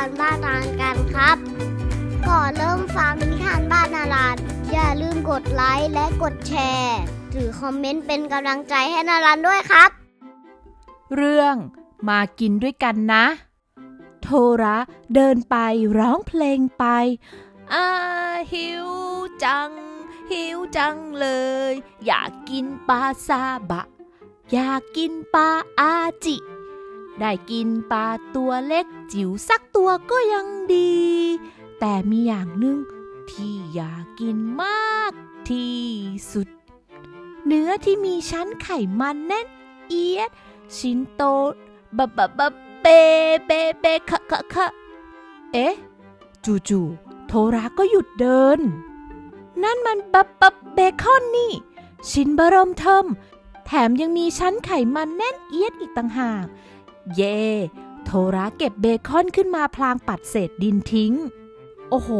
านบ้านนานกันครับ ก่อนเริ่มฟังนิทานบ้านนาลานอย่าลืมกดไลค์และกดแชร์หรือคอมเมนต์เป็นกำลังใจให้นาลานด้วยครับ เรื่องมากินด้วยกันนะ โทระเดินไปร้องเพลงไปอาหิวจัง หิวจังเลย อยากกินปลาซาบะ อยากกินปลาอาจิ ได้กินปลาตัวเล็กจิ๋วสักตัวก็ยังดี แต่มีอย่างหนึ่งที่อยากกินมากที่สุด เนื้อที่มีชั้นไขมันแน่นเอียด ชิ้นโตบะบะบะเบเบเบคะคะคะเอ๊ะจู่ๆโทราก็หยุดเดิน นั่นมันบะบะเบคอนนี่ ชิ้นเบอร์เริ่มเทิมแถมยังมีชั้นไขมันแน่นเอียดอีกต่างหาก เย่ โทราเก็บเบคอนขึ้นมาพลางปัดเศษดินทิ้ง โอ้โห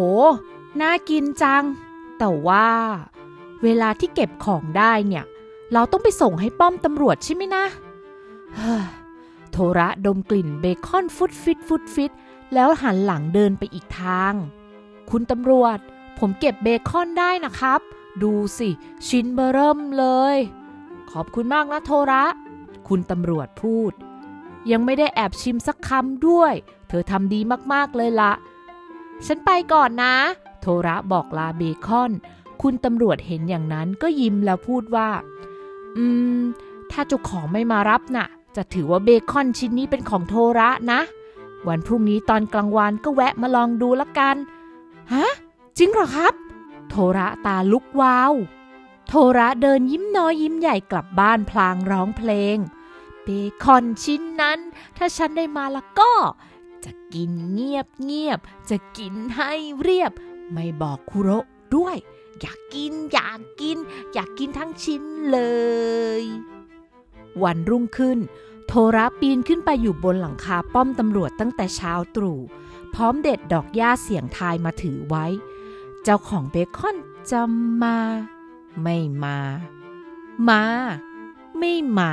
น่ากินจัง แต่ว่า เวลาที่เก็บของได้เนี่ย เราต้องไปส่งให้ป้อมตำรวจใช่ไหมนะโทระดมกลิ่นเบคอนฟุตฟิตฟุตฟิตแล้วหันหลังเดินไปอีกทาง คุณตำรวจ ผมเก็บเบคอนได้นะครับ ดูสิ ชิ้นเบอร์เริ่มเลย ขอบคุณมากนะโทระ คุณตำรวจพูด ยังไม่ได้แอบชิมสักคำด้วย เธอทำดีมากๆเลยละ ฉันไปก่อนนะ โทระบอกลาเบคอน คุณตำรวจเห็นอย่างนั้นก็ยิ้มแล้วพูดว่า อืม ถ้าเจ้าของไม่มารับน่ะ จะถือว่าเบคอนชิ้นนี้เป็นของโทระนะ วันพรุ่งนี้ตอนกลางวันก็แวะมาลองดูละกัน ฮะ จริงเหรอครับ โทระตาลุกวาว โทระเดินยิ้มน้อยยิ้มใหญ่กลับบ้านพลางร้องเพลง เบคอนชิ้นนั้น ถ้าฉันได้มาละก็ จะกินเงียบเงียบๆจะกินให้เรียบ ไม่บอกคุโรด้วย อยากกินอยากกิน อยากกินทั้งชิ้นเลย วันรุ่งขึ้น โทระปีนขึ้นไปอยู่บนหลังคาป้อมตำรวจตั้งแต่เช้าตรู่พร้อมเด็ดดอกหญ้าเสียงทายมาถือไว้ เจ้าของเบคอนจะมา ไม่มา มา ไม่มา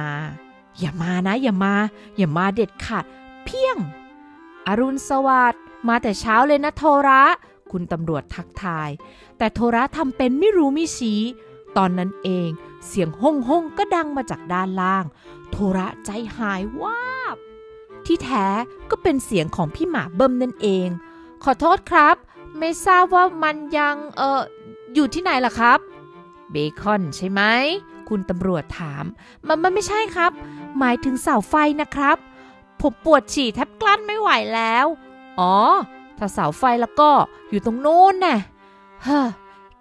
อย่ามานะ อย่ามา อย่ามาเด็ดขาดเพียง อรุณสวัสดิ์มาแต่เช้าเลยนะโทระ คุณตำรวจทักทาย แต่โทระทำเป็นไม่รู้ไม่ชี้ ตอนนั้นเองเสียงห้องห้องก็ดังมาจากด้านล่าง โทระใจหายวาบ ที่แท้ก็เป็นเสียงของพี่หมาเบิ้มนั่นเอง ขอโทษครับ ไม่ทราบว่ามันยังเอออยู่ที่ไหนล่ะครับ เบคอนใช่ไหม คุณตำรวจถาม มันมันไม่ใช่ครับ หมายถึงเสาไฟนะครับ ผมปวดฉี่แทบกลั้นไม่ไหวแล้ว อ๋อ ถ้าเสาไฟแล้วก็อยู่ตรงโน้นน่ะ เฮ้อ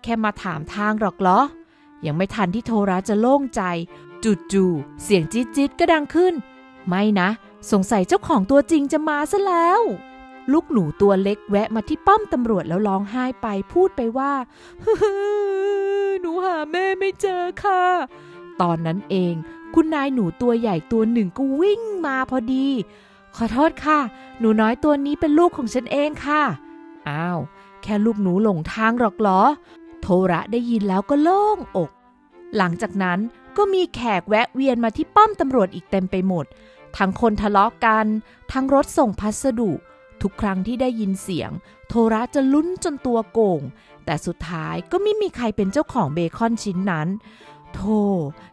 แค่มาถามทางหรอกเหรอ ยังไม่ทันที่โทระจะโล่งใจ จู่ๆ เสียงจี๊ดจี๊ดก็ดังขึ้น ไม่นะ สงสัยเจ้าของตัวจริงจะมาซะแล้วลูกหนูตัวเล็กแวะมาที่ป้อมตำรวจแล้วร้องไห้ไปพูดไปว่า นูหาแม่ไม่เจอค่ะ ตอนนั้นเอง คุณนายหนูตัวใหญ่ตัวหนึ่งก็วิ่งมาพอดี ขอโทษค่ะ หนูน้อยตัวนี้เป็นลูกของฉันเองค่ะ อ้าว แค่ลูกหนูหลงทางหรอกเหรอ โทระได้ยินแล้วก็โล่งอก หลังจากนั้นก็มีแขกแวะเวียนมาที่ป้อมตำรวจอีกเต็มไปหมด ทั้งคนทะเลาะกัน ทั้งรถส่งพัสดุ ทุกครั้งที่ได้ยินเสียง โทระจะลุ้นจนตัวโก่ง แต่สุดท้ายก็ไม่มีใครเป็นเจ้าของเบคอนชิ้นนั้น โธ่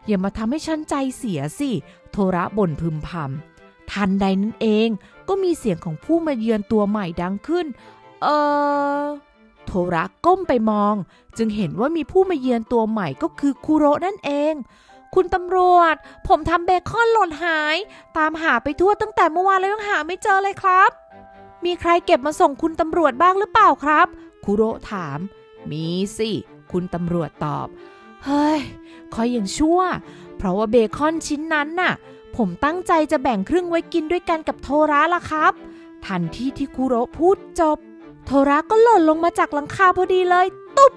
อย่ามาทำให้ฉันใจเสียสิ โทระบ่นพึมพำทันใดนั้นเองก็มีเสียงของผู้มาเยือนตัวใหม่ดังขึ้น เออโทระก้มไปมอง จึงเห็นว่ามีผู้มาเยือนตัวใหม่ก็คือคุโรนั่นเอง คุณตำรวจ ผมทำเบคอนหล่นหาย ตามหาไปทั่วตั้งแต่เมื่อวานแล้วยังหาไม่เจอเลยครับ มีใครเก็บมาส่งคุณตำรวจบ้างหรือเปล่าครับ คุโรถาม มีสิ คุณตำรวจตอบ เฮ้ยคอยอย่างชั่ว เพราะว่าเบคอนชิ้นนั้นน่ะ ผมตั้งใจจะแบ่งครึ่งไว้กินด้วยกันกับโทระล่ะครับ ทันทีที่คุโรพูดจบ โทระก็หล่นลงมาจากหลังคาพอดีเลย ตุ๊บ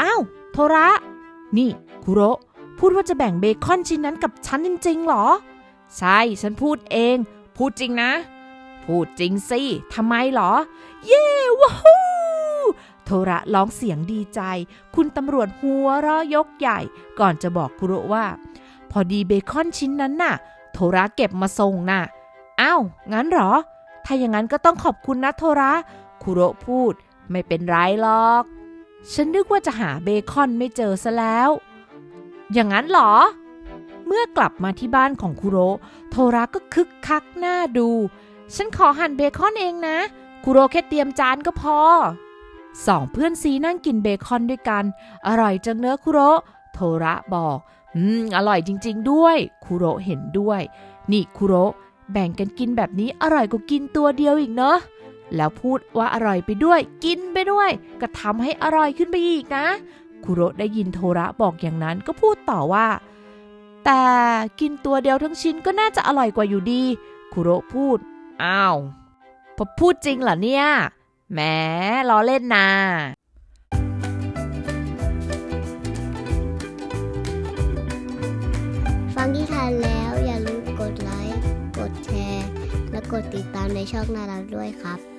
อ้าว โทระ นี่ คุโรพูดว่าจะแบ่งเบคอนชิ้นนั้นกับฉันจริงๆหรอ ใช่ ฉันพูดเอง พูดจริงนะ พูดจริงสิทำไมหรอ เย้ว้าวโทระร้องเสียงดีใจ คุณตำรวจหัวเราะยกใหญ่ ก่อนจะบอกคุโรว่า พอดีเบคอนชิ้นนั้นน่ะ โทระเก็บมาส่งน่ะอ้าวงั้นหรอ ถ้าอย่างนั้นก็ต้องขอบคุณนะโทระคุโรพูด ไม่เป็นไรหรอก ฉันนึกว่าจะหาเบคอนไม่เจอซะแล้ว อย่างนั้นหรอเมื่อกลับมาที่บ้านของคุโรโทระก็คึกคักหน้าดู ฉันขอหั่นเบคอนเองนะ คุโระแค่เตรียมจานก็พอ สองเพื่อนซีนั่งกินเบคอนด้วยกัน อร่อยจังเนื้อคุโรโทระบอก อืม อร่อยจริง ๆ ด้วย คุโรเห็นด้วย นี่คุโรแบ่งกันกินแบบนี้อร่อยกว่ากินตัวเดียวอีกเนอะแล้วพูดว่าอร่อยไปด้วย กินไปด้วย ก็ทำให้อร่อยขึ้นไปอีกนะ คุโรได้ยินโทระบอกอย่างนั้นก็พูดต่อว่า แต่กินตัวเดียวทั้งชิ้นก็น่าจะอร่อยกว่าอยู่ดี คุโรพูด อ้าวพอพูดจริงเหรอเนี่ย แหมล้อเล่นนาฟังที่ทานแล้วอย่าลืมกดไลค์ กดแชร์ และกดติดตามในช่องนาราด้วยครับ